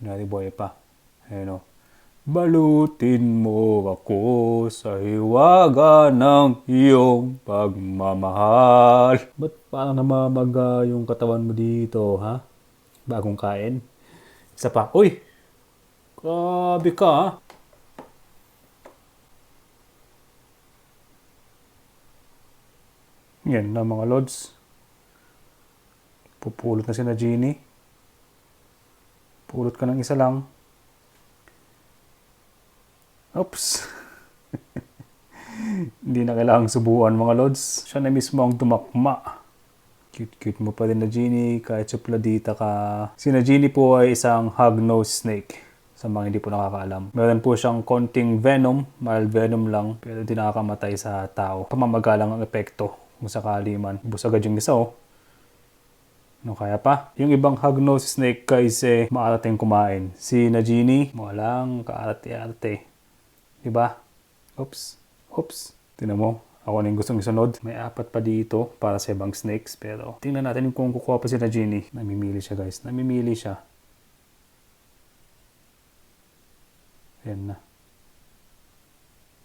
Kunwari buhay pa. Ayun o. Balutin mo ako sa hiwaga ng iyong pagmamahal. Ba't parang namamaga yung katawan mo dito, ha? Bagong kain? Isa pa. Uy! Grabe ka, ha? Yan na mga lods. Pupulot na si na Genie. Pulot ka ng isa lang. Oops. Hindi na kailangang subuan mga lods. Siya na mismo ang tumakma. Cute-cute mo pa din na Genie kahit supladita ka. Si na Genie po ay isang hog-nosed snake. Sa mga hindi po nakakaalam. Meron po siyang konting venom, mild venom lang, pero di nakakamatay sa tao. Pamamaga lang ang epekto kung sakali man. Bus agad yung isa oh. No, kaya pa. Yung ibang hog-nosed snake guys eh, maarating kumain. Si Najini, walang kaarte-arte. Diba? Oops. Oops. Tingnan mo. Ako na yung gustong isunod. May apat pa dito para sa ibang snakes. Pero tingnan natin kung kukuha pa si Najini. Namimili siya guys. Namimili siya. Ayan na.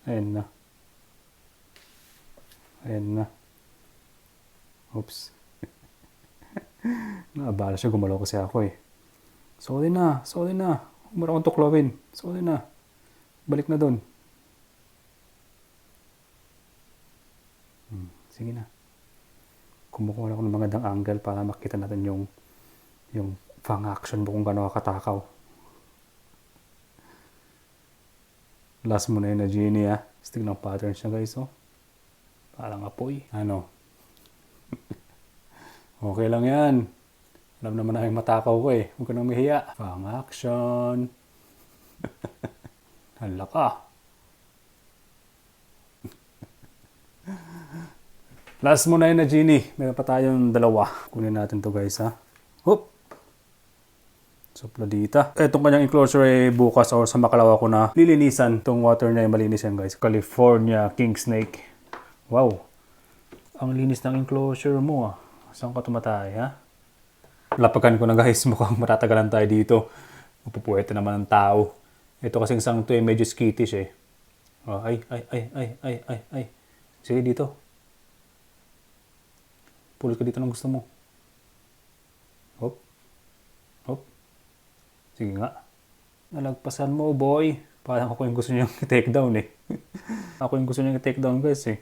Ayan na. Ayan na. Oops. Naabala siya, gumalaw kasi ako eh. Sorry na, sorry na. Na akong tuklawin. Sorry na. Balik na doon. Hmm, sige na. Kumukuha ako ng magandang angle para makita natin yung yung fang action mo kung gano'n katakaw. Last mo na yun na Genie ah. Stick ng patterns niya guys oh. Parang apoy. Ano? Okay lang yan. Alam naman na yung matakaw ko eh. Huwag ka nang mahiya. Pang action. Hala ka. Last mo na yun na Genie. Meron pa tayong dalawa. Kunin natin to guys ha. Hop! Supladita. Itong kanyang enclosure ay bukas or sa makalawa ko na lilinisan. Itong water niya ay malinis yan guys. California King Snake. Wow. Ang linis ng enclosure mo ah. Saan ka tumatay, ha? Lapagan ko na guys, mukhang matatagalan tayo dito. Mapupuwete naman ng tao. Ito kasing sang to ay medyo skittish eh. Oh, ay, ay, ay, ay, ay, ay, ay. Sige dito. Pulot ka dito ng gusto mo. Hop. Hop. Sige nga. Nalagpasan mo, boy. Parang ako yung gusto niyang i-take down eh. ako yung gusto niyang i-take down guys eh.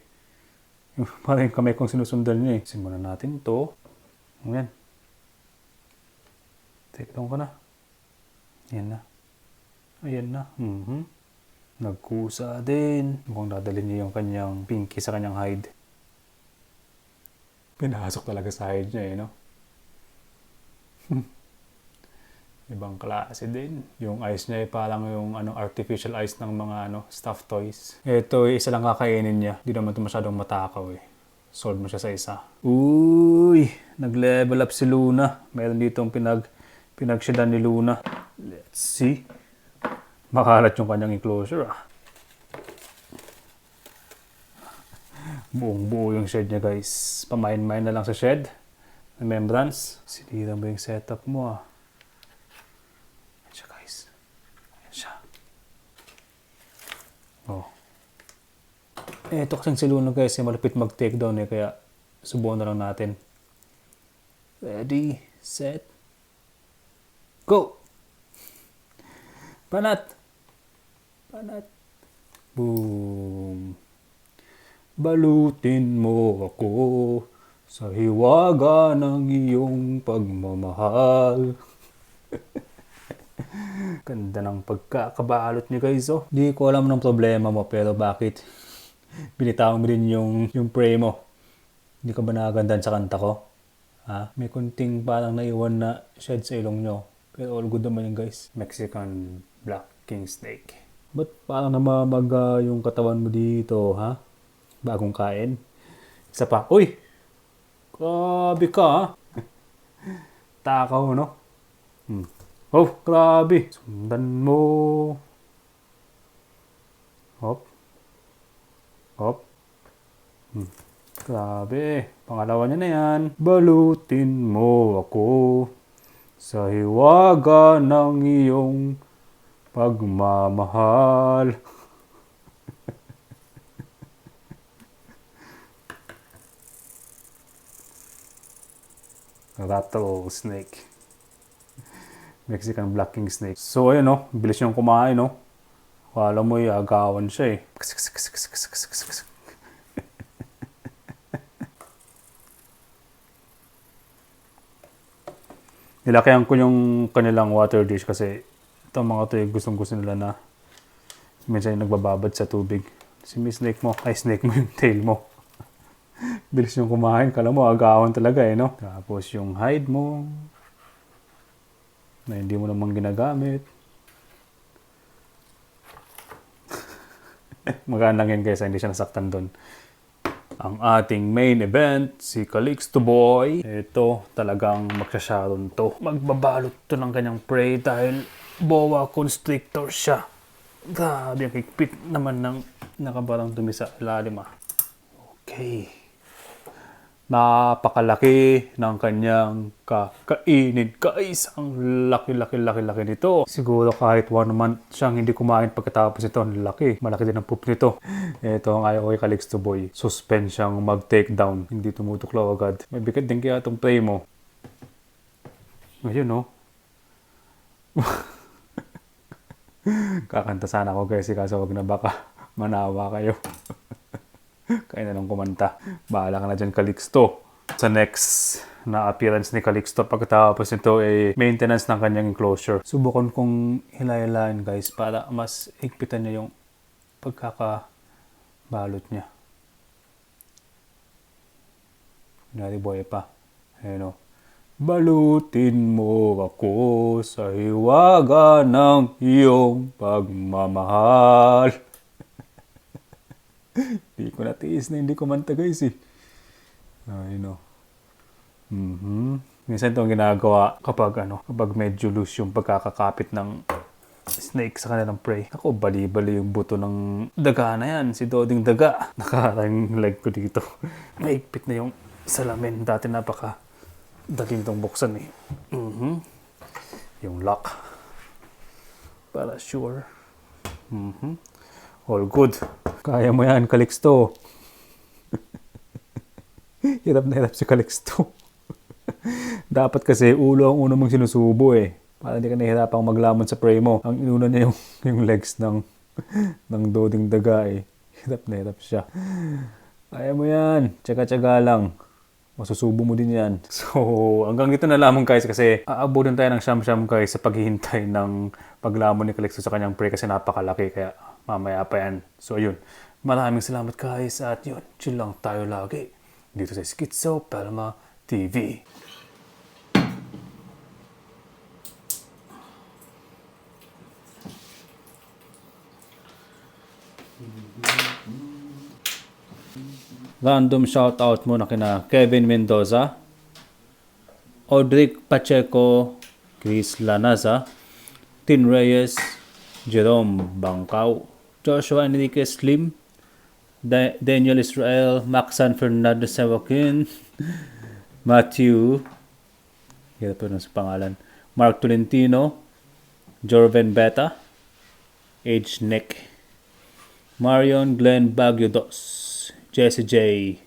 Yung parang yung kamay kong sinusundan niya eh. Simulan natin to. Ayan. Take ko na. Ayan na. Ayan na. Mhm. Nagkusa din. Mukhang dadalhin niya yung kanyang pinky sa kanyang hide. Pinasok talaga sa hide niya eh, no? Ibang klase din. Yung eyes niya ay parang yung ano, artificial eyes ng mga ano, stuffed toys. Ito, isa lang kakainin niya. Di naman ito masyadong matakaw eh. Solve mo siya sa isa. Uy! Nag-level up si Luna. Meron dito ang pinag, pinagsyadan ni Luna. Let's see. Makalat yung kanyang enclosure ah. Buong buo yung shed niya guys. Pamain-main na lang sa shed. May membranes. Sinira mo yung setup mo ah. Ayan siya guys. Ayan siya. Oh. Eh, ito kasing si Luna guys, eh, malapit mag-take down eh, kaya subukan na lang natin. Ready, set, go! Panat! Panat! Boom! Balutin mo ako sa hiwaga ng iyong pagmamahal. Ganda ng pagkakabalot niyo guys oh. Di ko alam ng problema mo pero bakit binitawan mo rin yung, yung pray mo. Hindi ka ba nakagandahan sa kanta ko? Ha? May kunting parang naiwan na shed sa ilong nyo. Pero all good naman yun guys. Mexican Black King Snake. Ba't parang namamaga yung katawan mo dito, ha? Bagong kain? Isa pa. Uy! Grabe ka, ha? Takaw, no? Hmm. Oh, grabe. Sundan mo. Hop. Hop. Hmm. Grabe. Pangalawa niya na yan. Balutin mo ako sa hiwaga ng iyong pagmamahal. Rattlesnake. Mexican Black King Snake. So, ayun, no? Bilis yung kumain, no? Kala mo, agawan siya, eh. Nilakihan ko yung kanilang water dish kasi itong mga to, eh, gustong gusto nila na minsan yung nagbababad sa tubig. Si Miss Snake mo, ay snake mo yung tail mo. Bilis yung kumain, kala mo agawan talaga eh, no? Tapos yung hide mo, na hindi mo naman ginagamit. Maganda lang yun kaysa hindi siya nasaktan doon. Ang ating main event, si Calixto Boy. Ito, talagang magsasharon to. Magbabalot to ng kanyang prey dahil boa constrictor siya. Grabe, ang higpit naman ng nakabarang dumi sa ilalim ah. Okay. Napakalaki ng kanyang kakainin. Guys, ang laki-laki-laki-laki nito. Siguro kahit one month siyang hindi kumain pagkatapos ito, ang laki. Malaki din ang poop nito. Ito ang ayaw kay Calixto Boy. Suspend siyang mag-take down. Hindi tumutuklaw agad. May bigat din kaya itong prey mo. Ngayon, no? Kakanta sana ako guys, kaso wag na baka manawa kayo. Kaya na lang kumanta. Bahala ka na dyan, Calixto. Sa next na appearance ni Calixto pagkatapos nito ay maintenance ng kanyang enclosure. Subukan kong hilahilahin guys para mas higpitan niya yung pagkakabalot niya. Kunwari buhay pa. Ayan o. Balutin mo ako sa hiwaga ng iyong pagmamahal. Hindi ko natiis na hindi ko manta guys eh. Ay no. Mhm. Minsan ito ang ginagawa kapag ano, kapag medyo loose yung pagkakakapit ng snake sa kanilang prey. Ako, bali-bali yung buto ng daga na yan. Si Doding Daga. Nakarang leg ko dito. Maigpit na yung salamin. Dati napaka daling tong buksan eh. Mhm. Yung lock. Para sure. Mhm. All good. Kaya mo yan, Calixto. hirap na hirap si Calixto. Dapat kasi ulo ang uno mong sinusubo eh. Para hindi ka nahihirapang maglamon sa prey mo. Ang inuna niya yung, yung legs ng, ng doding daga eh. Hirap na hirap siya. Kaya mo yan. Tsaga-tsaga lang. Masusubo mo din yan. So, hanggang dito na lamang guys kasi aabutin tayo ng siyam-siyam guys sa paghihintay ng paglamon ni Calixto sa kanyang prey kasi napakalaki kaya mamaya pa yan. So, ayun. Maraming salamat guys at yun, chill lang tayo lagi dito sa Schizo Palma TV. Random shoutout muna kina Kevin Mendoza, Audric Pacheco, Chris Lanaza, Tin Reyes, Jerome Bangkao, Joshua Enriquez Slim, Da- Daniel Israel, Maxan Fernando Sawakin, Matthew, hirap po sa pangalan, Mark Tolentino, Jorven Beta, Age Nick, Marion Glenn Baguio Dos, Jesse J,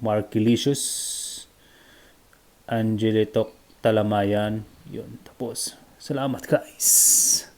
Marquilicious, Angelito Talamayan, yun. Tapos, salamat guys!